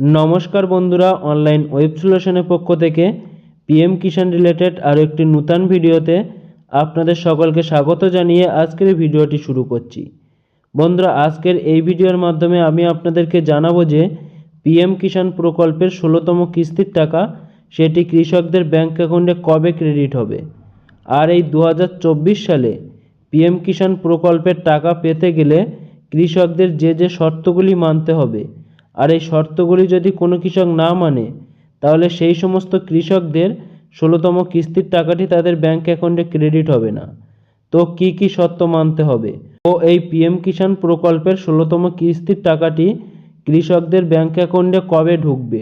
নমস্কার বন্ধুরা online web সলিউশনের পক্ষ থেকে পিএম কিষাণ রিলেটেড আরও একটি নূতন ভিডিওতে আপনাদের সকলকে স্বাগত জানিয়ে আজকের ভিডিওটি শুরু করছি। বন্ধুরা, আজকের এই ভিডিওর মাধ্যমে আমি আপনাদেরকে জানাব যে পিএম কিষাণ প্রকল্পের ষোলোতম কিস্তির টাকা সেটি কৃষকদের ব্যাংক অ্যাকাউন্টে কবে ক্রেডিট হবে? আর এই দু হাজার চব্বিশ সালে পিএম কিষাণ প্রকল্পের টাকা পেতে গেলে কৃষকদের যে যে শর্তগুলি মানতে হবে আর এই শর্তগুলি যদি কোনো কৃষক না মানে তাহলে সেই সমস্ত কৃষকদের ষোলোতম কিস্তির টাকাটি তাদের ব্যাংক অ্যাকাউন্টে ক্রেডিট হবে না। তো কি কি শর্ত মানতে হবে? ও এই পিএম কিষাণ প্রকল্পের ষোলোতম কিস্তির টাকাটি কৃষকদের ব্যাংক অ্যাকাউন্টে কবে ঢুকবে?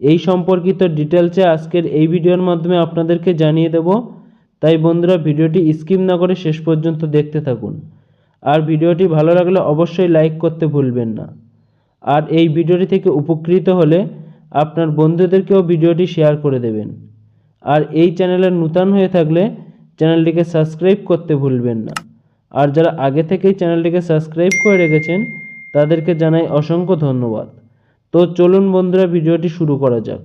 এই সম্পর্কিত ডিটেলসে আজকের এই ভিডিওর মাধ্যমে আপনাদেরকে জানিয়ে দেব। তাই বন্ধুরা, ভিডিওটি স্কিপ না করে শেষ পর্যন্ত দেখতে থাকুন। আর ভিডিওটি ভালো লাগলে অবশ্যই লাইক করতে ভুলবেন না। আর এই ভিডিওটি থেকে উপকৃত হলে আপনার বন্ধুদেরকেও ভিডিওটি শেয়ার করে দেবেন। আর এই চ্যানেলের নূতন হয়ে থাকলে চ্যানেলটিকে সাবস্ক্রাইব করতে ভুলবেন না। আর যারা আগে থেকেই চ্যানেলটিকে সাবস্ক্রাইব করে রেখেছেন, তাদেরকে জানাই অসংখ্য ধন্যবাদ। তো চলুন বন্ধুরা, ভিডিওটি শুরু করা যাক।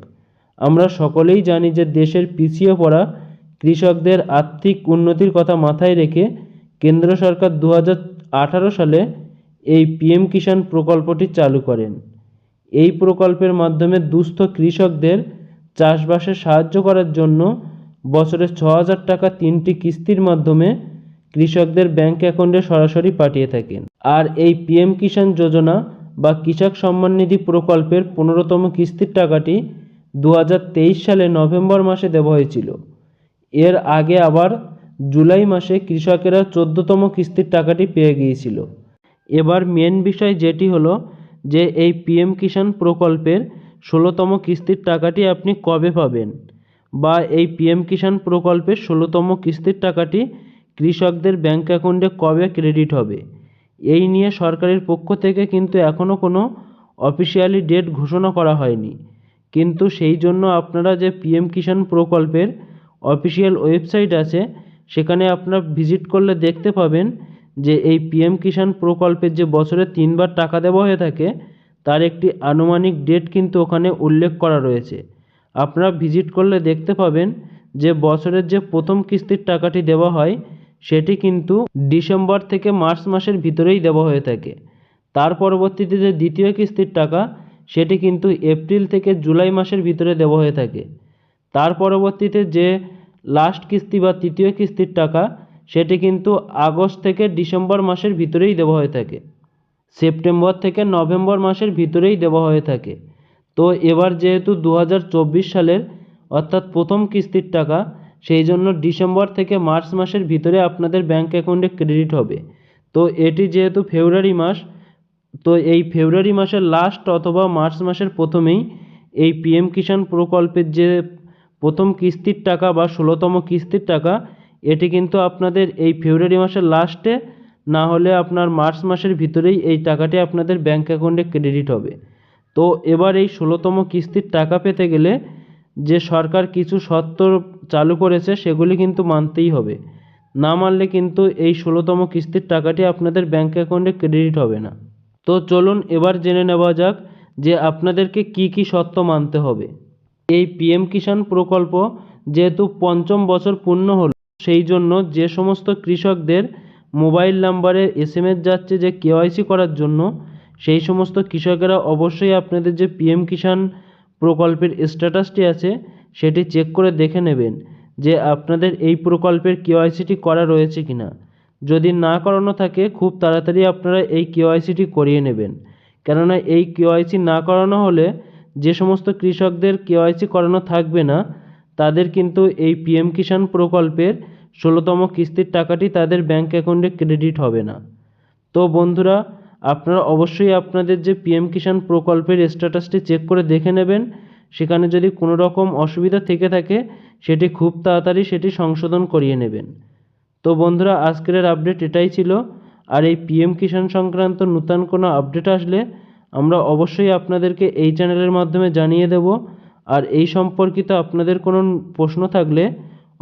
আমরা সকলেই জানি যে দেশের পিছিয়ে পড়া কৃষকদের আর্থিক উন্নতির কথা মাথায় রেখে কেন্দ্র সরকার দু হাজার আঠারো সালে এই পিএম কিষাণ প্রকল্পটি চালু করেন। এই প্রকল্পের মাধ্যমে দুস্থ কৃষকদের চাষবাসে সাহায্য করার জন্য বছরে ছ হাজার টাকা তিনটি কিস্তির মাধ্যমে কৃষকদের ব্যাংক অ্যাকাউন্টে সরাসরি পাঠিয়ে থাকেন। আর এই পিএম কিষাণ যোজনা বা কৃষক সম্মান নিধি প্রকল্পের পনেরোতম কিস্তির টাকাটি দু হাজার তেইশ সালে নভেম্বর মাসে দেওয়া হয়েছিল। এর আগে আবার জুলাই মাসে কৃষকেরা চোদ্দতম কিস্তির টাকাটি পেয়ে গিয়েছিল। এবার মেন বিষয় যেটি হলো যে এই পিএম কিষাণ প্রকল্পের ষোলোতম কিস্তির টাকাটি আপনি কবে পাবেন? বা এই পিএম কিষাণ প্রকল্পের ষোলোতম কিস্তির টাকাটি কৃষকদের ব্যাঙ্ক অ্যাকাউন্টে কবে ক্রেডিট হবে? এই নিয়ে সরকারের পক্ষ থেকে কিন্তু এখনও কোনো অফিসিয়ালি ডেট ঘোষণা করা হয়নি। কিন্তু সেই জন্য আপনারা যে পিএম কিষাণ প্রকল্পের অফিসিয়াল ওয়েবসাইট আছে, সেখানে আপনারা ভিজিট করলে দেখতে পাবেন যে এই পিএম কিষাণ প্রকল্পের যে বছরে তিনবার টাকা দেওয়া হয়ে থাকে, তার একটি আনুমানিক ডেট কিন্তু ওখানে উল্লেখ করা রয়েছে। আপনারা ভিজিট করলে দেখতে পাবেন যে বছরের যে প্রথম কিস্তির টাকাটি দেওয়া হয়, সেটি কিন্তু ডিসেম্বর থেকে মার্চ মাসের ভিতরেই দেওয়া হয়ে থাকে। তার পরবর্তীতে যে দ্বিতীয় কিস্তির টাকা, সেটি কিন্তু এপ্রিল থেকে জুলাই মাসের ভিতরে দেওয়া হয়ে থাকে। তার পরবর্তীতে যে লাস্ট কিস্তি বা তৃতীয় কিস্তির টাকা সেটি কিন্তু আগস্ট থেকে ডিসেম্বর মাসের ভিতরেই দেওয়া হয়ে থাকে। সেপ্টেম্বর থেকে নভেম্বর মাসের ভিতরেই দেওয়া হয়ে থাকে। তো এবার যেহেতু দু হাজার চব্বিশ সালের অর্থাৎ প্রথম কিস্তির টাকা, সেই জন্য ডিসেম্বর থেকে মার্চ মাসের ভিতরে আপনাদের ব্যাঙ্ক অ্যাকাউন্টে ক্রেডিট হবে। তো এটি যেহেতু ফেব্রুয়ারি মাস, তো এই ফেব্রুয়ারি মাসের লাস্ট অথবা মার্চ মাসের প্রথমেই এই পিএম কিষাণ প্রকল্পের যে প্রথম কিস্তির টাকা বা ষোলোতম কিস্তির টাকা এটি কিন্তু আপনাদের এই ফেব্রুয়ারি মাসের লাস্টে না হলে আপনার মার্চ মাসের ভিতরেই এই টাকাটি আপনাদের ব্যাঙ্ক অ্যাকাউন্টে ক্রেডিট হবে। তো এবার এই ষোলোতম কিস্তির টাকা পেতে গেলে যে সরকার কিছু শর্ত চালু করেছে, সেগুলি কিন্তু মানতেই হবে। না মানলে কিন্তু এই ষোলোতম কিস্তির টাকাটি আপনাদের ব্যাঙ্ক অ্যাকাউন্টে ক্রেডিট হবে না। তো চলুন এবার জেনে নেওয়া যাক যে আপনাদেরকে কি কি শর্ত মানতে হবে। এই পিএম কিষাণ প্রকল্প যেহেতু পঞ্চম বছর পূর্ণ হলো সেই জন্য যে সমস্ত কৃষকদের মোবাইল নাম্বারে এস এম এস যাচ্ছে যে কেওয়াইসি করার জন্য, সেই সমস্ত কৃষকেরা অবশ্যই আপনাদের যে পিএম কিষাণ প্রকল্পের স্ট্যাটাসটি আছে, সেটি চেক করে দেখে নেবেন যে আপনাদের এই প্রকল্পের কেওয়াইসিটি করা রয়েছে কি না যদি না করানো থাকে, খুব তাড়াতাড়ি আপনারা এই কেওয়াইসিটি করিয়ে নেবেন। কেননা এই কেওয়াইসি না করানো হলে যে সমস্ত কৃষকদের কেওয়াইসি করানো থাকবে না, তাদের কিন্তু এই পিএম কিষাণ প্রকল্পের ষোলোতম কিস্তির টাকাটি তাদের ব্যাঙ্ক অ্যাকাউন্টে ক্রেডিট হবে না। তো বন্ধুরা, আপনারা অবশ্যই আপনাদের যে পিএম কিষাণ প্রকল্পের স্ট্যাটাসটি চেক করে দেখে নেবেন। সেখানে যদি কোনো রকম অসুবিধা থেকে থাকে, সেটি খুব তাড়াতাড়ি সেটি সংশোধন করিয়ে নেবেন। তো বন্ধুরা, আজকের আপডেট এটাই ছিল। আর এই পিএম কিষাণ সংক্রান্ত নূতন কোনো আপডেট আসলে আমরা অবশ্যই আপনাদেরকে এই চ্যানেলের মাধ্যমে জানিয়ে দেব। আর এই সম্পর্কিত আপনাদের কোনো প্রশ্ন থাকলে